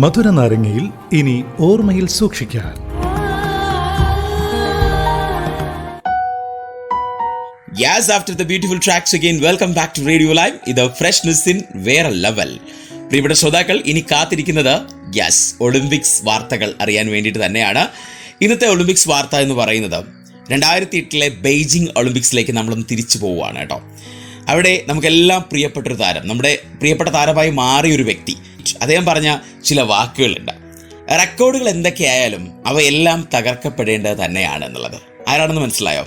മധുര നാരങ്ങയിൽ ഇനി ഓർമ്മയിൽ സൂക്ഷിക്കാൻ. യാസ് after the beautiful tracks again welcome back to radio live ഇത് ഫ്രഷ്നെസ് ഇൻ വേറെ ലെവൽ പ്രിയപ്പെട്ട ശ്രോതാക്കൾ ഇനി കാത്തിരിക്കുന്നത് യെസ് ഒളിമ്പിക്സ് വാർത്തകൾ അറിയാൻ വേണ്ടിയിട്ട് തന്നെയാണ്. ഇന്നത്തെ ഒളിമ്പിക്സ് വാർത്ത എന്ന് പറയുന്നത് രണ്ടായിരത്തി എട്ടിലെ ബെയ്ജിംഗ് ഒളിമ്പിക്സിലേക്ക് നമ്മളൊന്ന് തിരിച്ചു പോവുകയാണ് കേട്ടോ. അവിടെ നമുക്കെല്ലാം പ്രിയപ്പെട്ടൊരു താരം നമ്മുടെ പ്രിയപ്പെട്ട താരമായി മാറിയ ഒരു വ്യക്തി അദ്ദേഹം പറഞ്ഞ ചില വാക്കുകളുണ്ട്. റെക്കോർഡുകൾ എന്തൊക്കെയായാലും അവയെല്ലാം തകർക്കപ്പെടേണ്ടത് തന്നെയാണ് എന്നുള്ളത്. ആരാണെന്ന് മനസ്സിലായോ?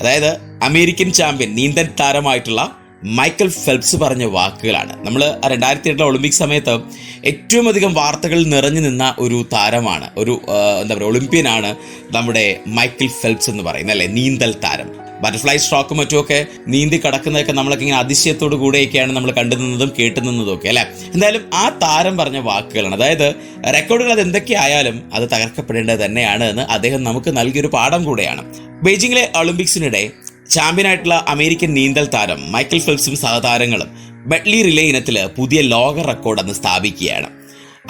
അതായത് അമേരിക്കൻ ചാമ്പ്യൻ നീന്തൽ താരമായിട്ടുള്ള മൈക്കൽ ഫെൽപ്സ് പറഞ്ഞ വാക്കുകളാണ്. നമ്മൾ രണ്ടായിരത്തി എട്ടിലെ ഒളിമ്പിക് സമയത്ത് ഏറ്റവും അധികം വാർത്തകളിൽ നിറഞ്ഞു നിന്ന ഒരു താരമാണ് ഒരു എന്താ പറയുക ഒളിമ്പ്യനാണ് നമ്മുടെ മൈക്കിൾ ഫെൽപ്സ് എന്ന് പറയുന്നത് അല്ലേ? നീന്തൽ താരം. ബട്ടർഫ്ലൈ സ്ട്രോക്കും മറ്റുമൊക്കെ നീന്തി കടക്കുന്നതൊക്കെ നമ്മളൊക്കെ ഇങ്ങനെ അതിശയത്തോടു കൂടെയൊക്കെയാണ് നമ്മൾ കണ്ടു നിന്നതും കേട്ടു നിന്നതും ഒക്കെ അല്ലേ? എന്തായാലും ആ താരം പറഞ്ഞ വാക്കുകളാണ്. അതായത് റെക്കോർഡുകൾ അത് എന്തൊക്കെയായാലും അത് തകർക്കപ്പെടേണ്ടത് തന്നെയാണ് എന്ന് അദ്ദേഹം നമുക്ക് നൽകിയൊരു പാഠം കൂടെയാണ്. ബെയ്ജിങ്ങിലെ ഒളിമ്പിക്സിനിടെ ചാമ്പ്യനായിട്ടുള്ള അമേരിക്കൻ നീന്തൽ താരം മൈക്കൽ ഫെൽപ്സും സഹതാരങ്ങളും ബെഡ്ലി റിലേ ഇനത്തിൽ പുതിയ ലോക റെക്കോർഡ് അന്ന് സ്ഥാപിക്കുകയാണ്.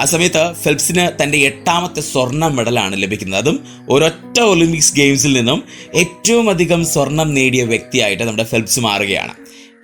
ആ സമയത്ത് ഫെൽപ്സിന് തന്റെ എട്ടാമത്തെ സ്വർണ മെഡലാണ് ലഭിക്കുന്നത്. അതും ഒരൊറ്റ ഒളിമ്പിക്സ് ഗെയിംസിൽ നിന്നും ഏറ്റവും അധികം സ്വർണം നേടിയ വ്യക്തിയായിട്ട് നമ്മുടെ ഫെൽപ്സ് മാറുകയാണ്.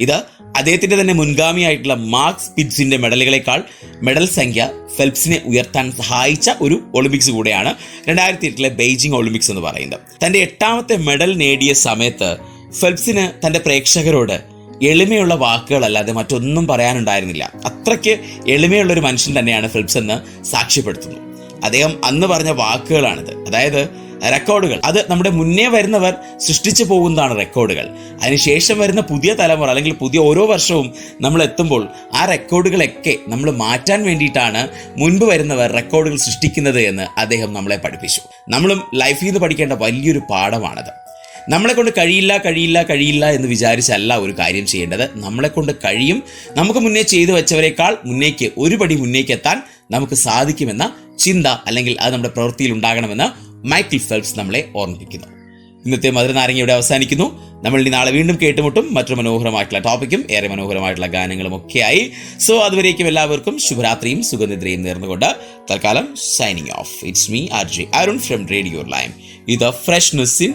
ഇത് അദ്ദേഹത്തിന്റെ തന്നെ മുൻഗാമിയായിട്ടുള്ള മാർക്സ് പിറ്റ്സിന്റെ മെഡലുകളെക്കാൾ മെഡൽ സംഖ്യ ഫെൽപ്സിനെ ഉയർത്താൻ സഹായിച്ച ഒരു ഒളിമ്പിക്സ് കൂടെയാണ് രണ്ടായിരത്തി എട്ടിലെ ബെയ്ജിംഗ് ഒളിമ്പിക്സ് എന്ന് പറയുന്നത്. തന്റെ എട്ടാമത്തെ മെഡൽ നേടിയ സമയത്ത് ഫെൽപ്സിന് തന്റെ പ്രേക്ഷകരോട് എളിമയുള്ള വാക്കുകളല്ലാതെ മറ്റൊന്നും പറയാനുണ്ടായിരുന്നില്ല. അത്രയ്ക്ക് എളിമയുള്ള ഒരു മനുഷ്യൻ തന്നെയാണ് ഫിലിപ്സ് എന്ന് സാക്ഷ്യപ്പെടുത്തുന്നു. അദ്ദേഹം അന്ന് പറഞ്ഞ വാക്കുകളാണിത്. അതായത് റെക്കോർഡുകൾ. അത് നമ്മുടെ മുന്നേ വരുന്നവർ സൃഷ്ടിച്ചു പോകുന്നതാണ് റെക്കോർഡുകൾ. അതിനുശേഷം വരുന്ന പുതിയ തലമുറ അല്ലെങ്കിൽ പുതിയ ഓരോ വർഷവും നമ്മൾ എത്തുമ്പോൾ ആ റെക്കോർഡുകളൊക്കെ നമ്മൾ മാറ്റാൻ വേണ്ടിയിട്ടാണ് മുൻപ് വരുന്നവർ റെക്കോർഡുകൾ സൃഷ്ടിക്കുന്നത് എന്ന് അദ്ദേഹം നമ്മളെ പഠിപ്പിച്ചു. നമ്മളും ലൈഫിൽ നിന്ന് പഠിക്കേണ്ട വലിയൊരു പാഠമാണത്. നമ്മളെ കൊണ്ട് കഴിയില്ല കഴിയില്ല കഴിയില്ല എന്ന് വിചാരിച്ചല്ല ഒരു കാര്യം ചെയ്യേണ്ടത്. നമ്മളെ കൊണ്ട് കഴിയും. നമുക്ക് മുന്നേ ചെയ്തു വെച്ചവരെക്കാൾ മുന്നേക്ക് ഒരുപടി മുന്നേക്ക് എത്താൻ നമുക്ക് സാധിക്കുമെന്ന ചിന്ത അല്ലെങ്കിൽ അത് നമ്മുടെ പ്രവൃത്തിയിൽ ഉണ്ടാകണമെന്ന് മൈക്കിൾ ഫെൽപ്സ് നമ്മളെ ഓർമ്മിപ്പിക്കുന്നു. ഇന്നത്തെ മധുരനാരങ്ങ ഇവിടെ അവസാനിക്കുന്നു. നമ്മൾ ഇനി നാളെ വീണ്ടും കേട്ടുമുട്ടും മറ്റു മനോഹരമായിട്ടുള്ള ടോപ്പിക്കും ഏറെ മനോഹരമായിട്ടുള്ള ഗാനങ്ങളും ഒക്കെയായി. സോ അതുവരേക്കും എല്ലാവർക്കും ശുഭരാത്രിയും സുഗന്ധിദ്രയും നേർന്നുകൊണ്ട് തൽക്കാലം signing off it's me R J Arun from radio lime ഇത് ഫ്രഷ്നെസ് ഇൻ